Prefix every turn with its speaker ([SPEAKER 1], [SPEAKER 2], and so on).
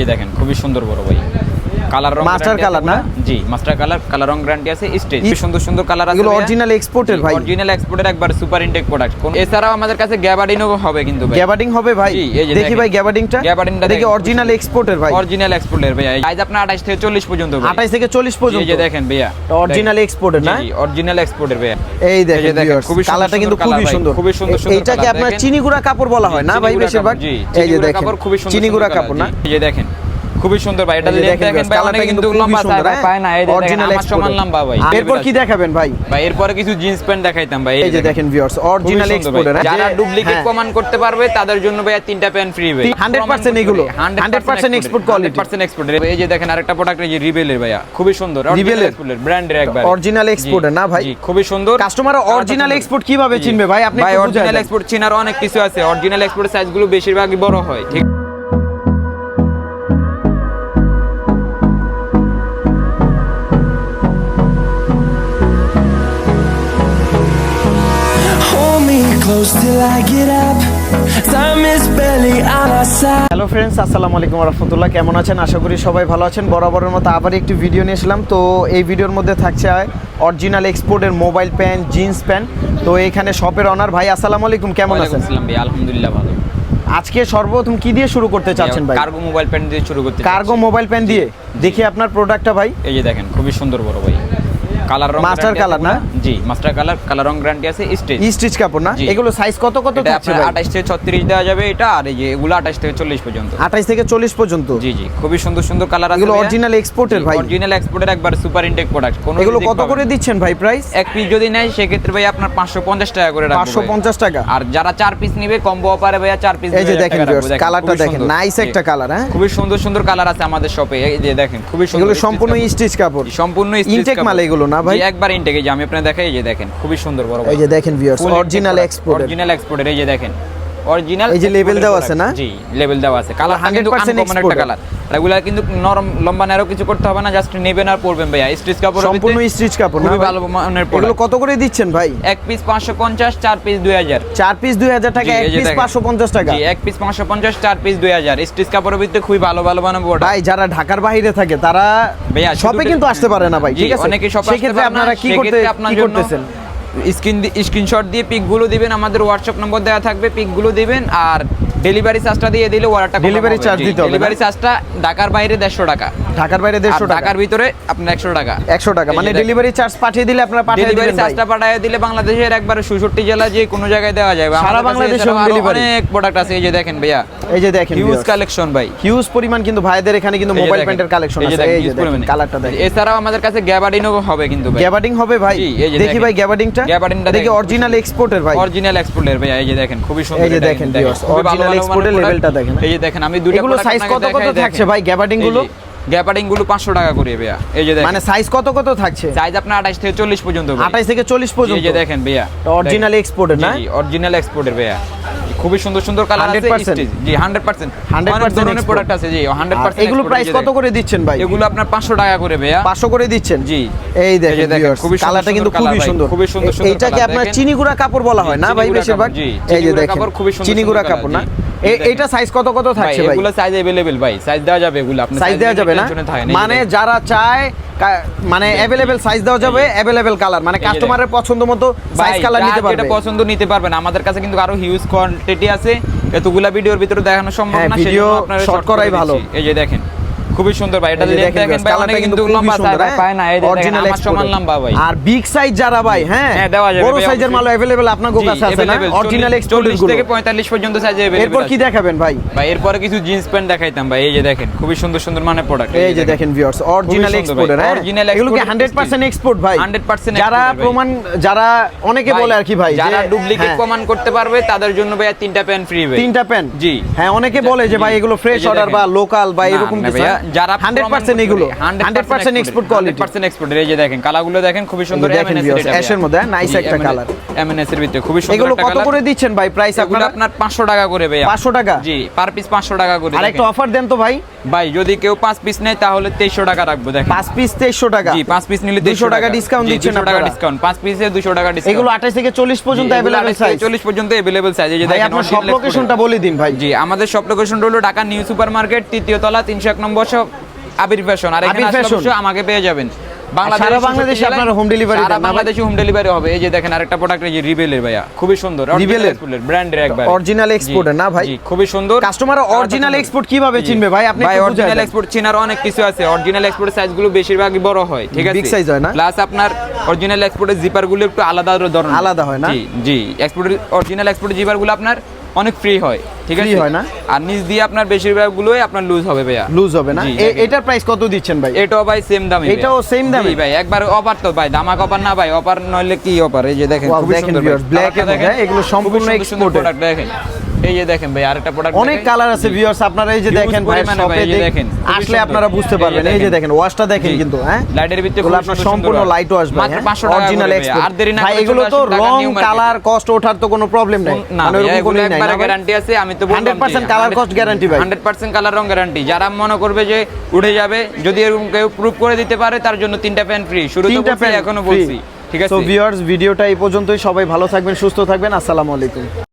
[SPEAKER 1] এই দেখেন খুবই সুন্দর বড় ভাই। কালার রং
[SPEAKER 2] colour
[SPEAKER 1] আছে
[SPEAKER 2] না?
[SPEAKER 1] জি মাস্টার কালার কালার রং গ্যারান্টি আছে স্টেজ সুন্দর সুন্দর কালার আছে
[SPEAKER 2] এগুলো অরিজিনাল এক্সপোর্টের ভাই।
[SPEAKER 1] অরিজিনাল এক্সপোর্টের একবার সুপার ইনটেক প্রোডাক্ট এছাড়াও আমাদের কাছে গ্যাবার্ডিনও হবে কিন্তু ভাই।
[SPEAKER 2] গ্যাবার্ডিং হবে ভাই। দেখি ভাই গ্যাবার্ডিংটা
[SPEAKER 1] গ্যাবার্ডিংটা
[SPEAKER 2] দেখি অরিজিনাল এক্সপোর্টের ভাই?
[SPEAKER 1] অরিজিনাল এক্সপোর্টের ভাই আপনার 28 থেকে 40 পর্যন্ত ভাই।
[SPEAKER 2] 28 থেকে 40
[SPEAKER 1] এই যে দেখেন ভাইয়া।
[SPEAKER 2] অরিজিনাল এক্সপোর্টের না?
[SPEAKER 1] অরিজিনাল এক্সপোর্টের ভাইয়া।
[SPEAKER 2] এই দেখেন
[SPEAKER 1] খুবই সুন্দর
[SPEAKER 2] কালারটা কিন্তু খুবই সুন্দর।
[SPEAKER 1] খুবই সুন্দর সুন্দর
[SPEAKER 2] এইটাকে আপনার। চিনিগুড়া কাপড় বলা হয় না ভাই বেশিরভাগ? এই যে দেখেন।
[SPEAKER 1] কাপড় খুবই সুন্দর
[SPEAKER 2] চিনিগুড়া কাপড় না?
[SPEAKER 1] এই যে দেখেন। খুবই সুন্দর ভাই। এটা দেখেন ভাই অনেক
[SPEAKER 2] কিন্তু
[SPEAKER 1] লম্বা
[SPEAKER 2] হ্যাঁ?
[SPEAKER 1] পায় না এই দেখেন আমার সমান লম্বা ভাই।
[SPEAKER 2] এরপর কি দেখাবেন ভাই?
[SPEAKER 1] ভাই এরপরে কিছু জিন্স প্যান্ট দেখাইতাম ভাই
[SPEAKER 2] এই যে দেখেন। ভিউয়ার্স অরিজিনাল এক্সপোর্টের
[SPEAKER 1] যারা ডুপ্লিকেট প্রমাণ করতে পারবে তাদের জন্য ভাই তিনটা প্যান্ট ফ্রি ভাই।
[SPEAKER 2] 100% এগুলো, 100% export quality।
[SPEAKER 1] 100% export এই যে দেখেন আরেকটা প্রোডাক্ট এই যে রিবেলের ভাইয়া। খুবই সুন্দর? এক্সপোর্টের ব্র্যান্ডের একবার।
[SPEAKER 2] Original export না ভাই?
[SPEAKER 1] জি খুবই সুন্দর।
[SPEAKER 2] কাস্টমার অরিজিনাল এক্সপোর্ট কীভাবে চিনবে ভাই? আপনি
[SPEAKER 1] ভাই অরিজিনাল এক্সপোর্ট চেনার অনেক কিছু আছে। অরিজিনাল এক্সপোর্টের সাইজগুলো বেশিরভাগই বড় হয় ঠিক
[SPEAKER 3] close till I get up. Time is barely on our side.
[SPEAKER 2] Hello friends আসসালামু আলাইকুম রহমতুল্লাহ। কেমন আছেন? আশা করি সবাই ভালো আছেন। বরাবরের মতো আবার একটি ভিডিও নিয়ে এসলাম তো এই ভিডিওর মধ্যে থাকছে অরিজিনাল এক্সপোর্টের মোবাইল প্যান্ট জিন্স প্যান্ট তো এখানে শপের অনার ভাই আসসালামু আলাইকুম কেমন আছেন?
[SPEAKER 1] আসসালাম ভাই আলহামদুলিল্লাহ ভালো।
[SPEAKER 2] আজকে সর্বপ্রথম কি দিয়ে শুরু করতে চাচ্ছেন ভাই?
[SPEAKER 1] কার্গো মোবাইল প্যান্ট দিয়ে শুরু করতে
[SPEAKER 2] কার্গো মোবাইল প্যান্ট দিয়ে? দেখি আপনার প্রোডাক্টটা ভাই।
[SPEAKER 1] এই যে দেখেন খুবই সুন্দর বড় ভাই। কালার রং
[SPEAKER 2] colour
[SPEAKER 1] আছে
[SPEAKER 2] না?
[SPEAKER 1] জি মাস্টার কালার কালার রং গ্যারান্টি আছে স্টেজ।
[SPEAKER 2] স্টিচ কাপড় না? এগুলো সাইজ কত কত থাকছে ভাই?
[SPEAKER 1] 28 থেকে 36 দেওয়া যাবে এটা আর এই যে এগুলো 28 থেকে 40 পর্যন্ত।
[SPEAKER 2] 28 থেকে 40 পর্যন্ত?
[SPEAKER 1] জি জি খুবই সুন্দর সুন্দর কালার আছে
[SPEAKER 2] এগুলো export এর ভাই?
[SPEAKER 1] অরিজিনাল এক্সপোর্টের একবার সুপার ইনটেক প্রোডাক্ট কোন
[SPEAKER 2] এগুলো কত করে দিচ্ছেন ভাই প্রাইস
[SPEAKER 1] এক পিস যদি নেয় সেক্ষেত্রে ভাই আপনার 550 টাকা করে রাখব
[SPEAKER 2] 550 টাকা।
[SPEAKER 1] আর যারা চার পিস নিবে কম্বো অফারে ভাইয়া চার পিস
[SPEAKER 2] এই যে দেখেন কালারটা দেখেন নাইস একটা কালার হ্যাঁ?
[SPEAKER 1] খুবই সুন্দর সুন্দর কালার আছে আমাদের শপে এই যে দেখেন খুবই সুন্দর
[SPEAKER 2] এগুলো সম্পূর্ণ স্টিচ কাপড়।
[SPEAKER 1] সম্পূর্ণ কাপড়।
[SPEAKER 2] মাল এগুলো না ভাই?
[SPEAKER 1] একবার ইনটেক যে আমি আপনাকে দেখাই এই যে দেখেন খুবই সুন্দর বড়
[SPEAKER 2] এই যে দেখেন ভিউয়ার্স অরিজিনাল এক্সপোর্ট
[SPEAKER 1] অরিজিনাল এক্সপোর্টের এই যে দেখেন। অরিজিনাল
[SPEAKER 2] এই যে দেওয়া আছে না?
[SPEAKER 1] জি লেভেল আছে। কালার কিন্তু আনকমন একটা কালার এগুলা কিন্তু নরম লম্বা নেরো কিছু করতে হবে না জাস্ট নেবেন আর পরবেন ভাইয়া। স্টিচ কাপড়
[SPEAKER 2] সম্পূর্ণ স্টিচ কাপড় না
[SPEAKER 1] ভালো মানের
[SPEAKER 2] এগুলো কত করে দিচ্ছেন ভাই?
[SPEAKER 1] এক পিস 550 চার পিস 2000
[SPEAKER 2] চার পিস 2000 টাকা এক পিস
[SPEAKER 1] দেখেন।
[SPEAKER 2] 550 টাকা।
[SPEAKER 1] জি এক পিস 550 চার পিস 2000 স্টিচ কাপড়ের ভিতরে খুবই ভালো ভালো মানের প্রোডাক্ট
[SPEAKER 2] ভাই যারা ঢাকার বাইরে থাকে তারা
[SPEAKER 1] ভাইয়া,
[SPEAKER 2] শপে কিন্তু আসতে পারে না ভাই ঠিক আছে?
[SPEAKER 1] অনেকে শপে আসতে পারে
[SPEAKER 2] আপনারা কি করতে কি করতেছেন?
[SPEAKER 1] স্ক্রিন স্ক্রিনশট দিয়ে পিকগুলো দিবেন আমাদের হোয়াটসঅ্যাপ নম্বর দেওয়া থাকবে পিকগুলো দিবেন আর ডেলিভারি চার্জটা দিয়ে দিলে অর্ডারটা
[SPEAKER 2] Delivery charge দিতে হবে
[SPEAKER 1] ডেলিভারি চার্জটা ঢাকার বাইরে দেড়শো টাকা।
[SPEAKER 2] ঢাকার বাইরে 150 টাকা
[SPEAKER 1] ঢাকার ভিতরে আপনার একশো টাকা।
[SPEAKER 2] 100 টাকা মানে ডেলিভারি চার্জ পাঠিয়ে দিলে আপনারা পাঠিয়ে দিবেন ভাই।
[SPEAKER 1] চার্জটা পাঠিয়ে দিলে বাংলাদেশের একবারে সুষট্টি জেলা যে কোনো জায়গায় দেওয়া যায়
[SPEAKER 2] সারা বাংলাদেশে home
[SPEAKER 1] অনেক প্রোডাক্ট আছে এই যে দেখেন ভাইয়া।
[SPEAKER 2] এই যে দেখেন
[SPEAKER 1] হিউজ কালেকশন ভাই।
[SPEAKER 2] হিউজ পরিমাণ কিন্তু ভাইদের এখানে কিন্তু মোবাইল
[SPEAKER 1] দেখেন,
[SPEAKER 2] প্যান্টের কালেকশন আছে। এই যে
[SPEAKER 1] পরিমাণে।
[SPEAKER 2] কালারটা দেখেন।
[SPEAKER 1] এছাড়াও আমাদের কাছে গ্যাবার্ডিনও হবে কিন্তু ভাই।
[SPEAKER 2] গ্যাবার্ডিং হবে ভাই। দেখি ভাই গ্যাবার্ডিংটা
[SPEAKER 1] গ্যাবার্ডিংটা
[SPEAKER 2] দেখি অরিজিনাল এক্সপোর্টের ভাই?
[SPEAKER 1] অরিজিনাল এক্সপোর্টের ভাই এই যে দেখেন খুবই সুন্দর
[SPEAKER 2] এই যে দেখেন
[SPEAKER 1] ভিউয়ার্স
[SPEAKER 2] অরিজিনাল
[SPEAKER 1] এক্সপোর্টের ভালো
[SPEAKER 2] original
[SPEAKER 1] ভালো
[SPEAKER 2] export এর
[SPEAKER 1] মানের
[SPEAKER 2] level টা
[SPEAKER 1] product।
[SPEAKER 2] দেখেন।
[SPEAKER 1] এই যে দেখেন আমি দুটো
[SPEAKER 2] এগুলো সাইজ কত কত থাকছে ভাই
[SPEAKER 1] গ্যাবার্ডিংগুলো? গ্যাপারিংগুলো 500 টাকা করে ভাইয়া। এই যে দেখেন।
[SPEAKER 2] মানে সাইজ কত কত থাকছে?
[SPEAKER 1] সাইজ আপনার 28 থেকে 40 পর্যন্ত ভাই।
[SPEAKER 2] 28 থেকে 40
[SPEAKER 1] এই
[SPEAKER 2] পর্যন্ত
[SPEAKER 1] যে দেখেন ভাইয়া।
[SPEAKER 2] অরিজিনাল এক্সপোর্টের না?
[SPEAKER 1] অরিজিনাল এক্সপোর্টের ভাইয়া। খুবই সুন্দর সুন্দর কালার আছে
[SPEAKER 2] 100%
[SPEAKER 1] জি 100%
[SPEAKER 2] 100%
[SPEAKER 1] অনেক ধরনের
[SPEAKER 2] export।
[SPEAKER 1] প্রোডাক্ট আছে জি 100%
[SPEAKER 2] এগুলো প্রাইস কত করে দিচ্ছেন ভাই?
[SPEAKER 1] এগুলো আপনার 500 টাকা করে ভাইয়া।
[SPEAKER 2] 500 করে দিচ্ছেন?
[SPEAKER 1] জি।
[SPEAKER 2] এই দেখেন
[SPEAKER 1] খুবই সুন্দর
[SPEAKER 2] কালারটা কিন্তু খুবই সুন্দর।
[SPEAKER 1] খুবই সুন্দর
[SPEAKER 2] এ-
[SPEAKER 1] সুন্দর
[SPEAKER 2] এইটাকে আপনার
[SPEAKER 1] চিনি
[SPEAKER 2] চিনিগুড়া কাপড় বলা হয় না ভাই বেশিরভাগ এই যে দেখেন
[SPEAKER 1] কাপড়, খুবই সুন্দর
[SPEAKER 2] চিনিগুড়া কাপড় না?
[SPEAKER 1] colour, জি।
[SPEAKER 2] এ-
[SPEAKER 1] দেখেন।
[SPEAKER 2] এইটা সাইজ কত কত
[SPEAKER 1] ভাই
[SPEAKER 2] থাকছে ভাই
[SPEAKER 1] এগুলো সাইজ अवेलेबल ভাই সাইজ দেওয়া যাবে এগুলো আপনি
[SPEAKER 2] সাইজ দেওয়া যাবে না মানে যারা চায় কা- মানে অ্যাভেলেবেল সাইজ দেওয়া যাবে অ্যাভেলেবেল কালার মানে
[SPEAKER 1] এই যে
[SPEAKER 2] কাস্টমারের পছন্দ মতো সাইজ কালার নিতে পারবে
[SPEAKER 1] এটা পছন্দ নিতে পারবেন আমাদের কাছে কিন্তু আরো হিউজ কোয়ান্টিটি আছে এতগুলা ভিডিওর ভিতরে দেখানো সম্ভব
[SPEAKER 2] হ্যাঁ,
[SPEAKER 1] না
[SPEAKER 2] video
[SPEAKER 1] সেজন্য আপনারা
[SPEAKER 2] short
[SPEAKER 1] short করে
[SPEAKER 2] করাই ভালো।
[SPEAKER 1] দিচ্ছি। এই যে দেখেন খুবই সুন্দর ভাই এটা
[SPEAKER 2] এই যে
[SPEAKER 1] লেন্থ
[SPEAKER 2] দেখেন
[SPEAKER 1] দেখেন
[SPEAKER 2] viewers,
[SPEAKER 1] ভাই
[SPEAKER 2] কালারটা
[SPEAKER 1] অনেক
[SPEAKER 2] কিন্তু
[SPEAKER 1] কিন্তু
[SPEAKER 2] খুবই
[SPEAKER 1] লম্বা
[SPEAKER 2] সুন্দর,
[SPEAKER 1] সাইজ
[SPEAKER 2] হ্যাঁ?
[SPEAKER 1] পায় না এই যে দেখেন
[SPEAKER 2] Original
[SPEAKER 1] আমার সমান
[SPEAKER 2] export।
[SPEAKER 1] লম্বা ভাই
[SPEAKER 2] আর বিগ সাইজ যারা ভাই হ্যাঁ
[SPEAKER 1] হ্যাঁ, দেওয়া যাবে
[SPEAKER 2] বড়
[SPEAKER 1] ভাই,
[SPEAKER 2] সাইজের মাল
[SPEAKER 1] অবশ্যই।
[SPEAKER 2] অ্যাভেলেবেল আপনার
[SPEAKER 1] জি,
[SPEAKER 2] কাছে আছে না
[SPEAKER 1] available,
[SPEAKER 2] অরিজিনাল
[SPEAKER 1] 40
[SPEAKER 2] এক্সপোর্টের
[SPEAKER 1] 40
[SPEAKER 2] গুলো
[SPEAKER 1] থেকে 45 পর্যন্ত সাইজ अवेलेबल
[SPEAKER 2] এরপর কি দেখাবেন ভাই
[SPEAKER 1] ভাই এরপরে কিছু জিন্স প্যান্ট দেখাইতাম ভাই এই যে দেখেন খুবই সুন্দর সুন্দর মানে প্রোডাক্ট
[SPEAKER 2] এই যে দেখেন ভিউয়ার্স অরিজিনাল
[SPEAKER 1] সুন্দর ভাই,
[SPEAKER 2] এক্সপোর্টের হ্যাঁ
[SPEAKER 1] original
[SPEAKER 2] এগুলো কি
[SPEAKER 1] export
[SPEAKER 2] 100% এক্সপোর্ট ভাই
[SPEAKER 1] 100%
[SPEAKER 2] যারা
[SPEAKER 1] export ভাই।
[SPEAKER 2] প্রমাণ যারা অনেকে বলে আর কি ভাই
[SPEAKER 1] যারা
[SPEAKER 2] যে-
[SPEAKER 1] ডুপ্লিকেট
[SPEAKER 2] হ্যাঁ,
[SPEAKER 1] প্রমাণ করতে পারবে তাদের জন্য ভাই তিনটা প্যান্ট ফ্রি ভাই
[SPEAKER 2] তিনটা প্যান্ট
[SPEAKER 1] জি।
[SPEAKER 2] হ্যাঁ অনেকে বলে যে ভাই এগুলো ফ্রেশ
[SPEAKER 1] এই যে
[SPEAKER 2] অর্ডার
[SPEAKER 1] দেখেন।
[SPEAKER 2] বা লোকাল বা
[SPEAKER 1] না,
[SPEAKER 2] এরকম
[SPEAKER 1] না
[SPEAKER 2] কিছু
[SPEAKER 1] ভাইয়া, যারা
[SPEAKER 2] 100% এগুলো? 100% export quality?
[SPEAKER 1] 100% export এই যে দেখেন কালারগুলো দেখেন খুবই সুন্দর
[SPEAKER 2] এই যে দেখেন viewers, অ্যাশের মধ্যে, nice একটা colour।
[SPEAKER 1] এমএনএস এর ভিতরে খুবই সুন্দর
[SPEAKER 2] এগুলো
[SPEAKER 1] একটা
[SPEAKER 2] কত
[SPEAKER 1] কালার
[SPEAKER 2] করে দিচ্ছেন ভাই প্রাইস
[SPEAKER 1] এগুলো
[SPEAKER 2] আপনারা
[SPEAKER 1] আপনার 500 টাকা করে ভাইয়া
[SPEAKER 2] 500 টাকা?
[SPEAKER 1] জি পার পিস 500 টাকা করে
[SPEAKER 2] আর একটা
[SPEAKER 1] দেখেন।
[SPEAKER 2] অফার দেন তো ভাই
[SPEAKER 1] ভাই যদি কেউ 5 পিস নেয় তাহলে 2300 টাকা রাখবো দেখেন
[SPEAKER 2] পাঁচ পিস তেইশশো টাকা
[SPEAKER 1] জি 5 পিস নিলে
[SPEAKER 2] 200 টাকা discount দিচ্ছেন
[SPEAKER 1] 200 টাকা
[SPEAKER 2] আপনারা?
[SPEAKER 1] ডিসকাউন্ট 5 পিসে 200 টাকা ডিসকাউন্ট
[SPEAKER 2] এগুলো আঠাশ থেকে চল্লিশ পর্যন্ত অ্যাভেলেবেল সাইজ
[SPEAKER 1] 40 পর্যন্ত अवेलेबल সাইজ এই যে
[SPEAKER 2] ভাই
[SPEAKER 1] দেখেন
[SPEAKER 2] আপনার সব
[SPEAKER 1] original
[SPEAKER 2] লোকেশনটা
[SPEAKER 1] export।
[SPEAKER 2] বলে দিন ভাই
[SPEAKER 1] জি আমাদের সব লোকেশন হলো ঢাকা নিউ সুপার মার্কেট তৃতীয় তলা তিনশো এক নম্বর সব আবির ফ্যাশন আর এখানে
[SPEAKER 2] আবির
[SPEAKER 1] আসলে আমাকে পেয়ে যাবেন।
[SPEAKER 2] সারা বাংলাদেশে আপনারা home delivery
[SPEAKER 1] সারা বাংলাদেশে হোম ডেলিভারি হবে। এই যে দেখেন আরেকটা প্রোডাক্ট এই যে রিবেলের ভাইয়া খুবই সুন্দর
[SPEAKER 2] রিবেলের?
[SPEAKER 1] ব্র্যান্ডের একবার।
[SPEAKER 2] Original export না ভাই?
[SPEAKER 1] খুবই সুন্দর।
[SPEAKER 2] কাস্টমার অরিজিনাল এক্সপোর্ট কীভাবে চিনবে ভাই? আপনি
[SPEAKER 1] ভাই অরিজিনাল এক্সপোর্ট চিনার অনেক কিছু আছে। অরিজিনাল এক্সপোর্টের সাইজগুলো বেশিরভাগই বড় হয় ঠিক আছে?
[SPEAKER 2] size হয় না?
[SPEAKER 1] প্লাস আপনার অরিজিনাল এক্সপোর্টের জিপারগুলো একটু আলাদা ধরনের।
[SPEAKER 2] আলাদা হয় না?
[SPEAKER 1] জি জি এক্সপোর্টের অরিজিনাল এক্সপোর্টের জিপারগুলো আপনার অনেক ফ্রি হয় ঠিক আছে?
[SPEAKER 2] হয় না?
[SPEAKER 1] আর নিচ দিয়ে আপনার বেশিরভাগ গুলোই আপনার লুজ হবে ভাইয়া।
[SPEAKER 2] লুজ হবে না। এটার প্রাইস কত দিচ্ছেন ভাই?
[SPEAKER 1] এটাও ভাই সেম দামে
[SPEAKER 2] এটাও সেম দামে?
[SPEAKER 1] ভাই একবার অফার তো ভাই দামা অফার না ভাই অফার নইলে কি অফার এই যে দেখেন খুব
[SPEAKER 2] দেখেন
[SPEAKER 1] সুন্দর
[SPEAKER 2] ব্ল্যাক এগুলো সম্পূর্ণ এক্সপোর্ট
[SPEAKER 1] প্রোডাক্ট দেখেন। এই যে দেখেন ভাই আরেকটা প্রোডাক্ট
[SPEAKER 2] অনেক কালার আছে ভিউয়ার্স আপনারা এই যে দেখেন ভাই শপে
[SPEAKER 1] দেখেন,
[SPEAKER 2] আসলে আপনারা বুঝতে পারবেন এই যে
[SPEAKER 1] দেখেন।
[SPEAKER 2] ওয়াশটা দেখেন কিন্তু হ্যাঁ?
[SPEAKER 1] লাইটের ভিতরে
[SPEAKER 2] আপনার সম্পূর্ণ
[SPEAKER 1] সুন্দর।
[SPEAKER 2] লাইটও আসবে
[SPEAKER 1] মাত্র
[SPEAKER 2] হ্যাঁ?
[SPEAKER 1] 500 টাকা
[SPEAKER 2] অরিজিনাল এক্সপোর্ট
[SPEAKER 1] আর দেরি না
[SPEAKER 2] ভাই এগুলো তো রং কালার কস্ট ওঠার তো কোনো প্রবলেম নাই। মানে
[SPEAKER 1] ভাই,
[SPEAKER 2] ওরকম
[SPEAKER 1] এগুলো
[SPEAKER 2] কোনোই নাই
[SPEAKER 1] একবারে? গ্যারান্টি আছে আমি তো বললাম
[SPEAKER 2] 100% কালার কস্ট গ্যারান্টি ভাই।
[SPEAKER 1] 100% কালার রং গ্যারান্টি যারা মনে করবে যে উঠে যাবে যদি এরকম কেউ প্রুফ করে দিতে পারে তার জন্য তিনটা প্যান ফ্রি শুরু তো বলছি এখনও বলছি ঠিক আছে?
[SPEAKER 2] তো ভিউয়ার্স ভিডিওটা এই পর্যন্তই সবাই ভালো থাকবেন সুস্থ থাকবেন আসসালামু আলাইকুম।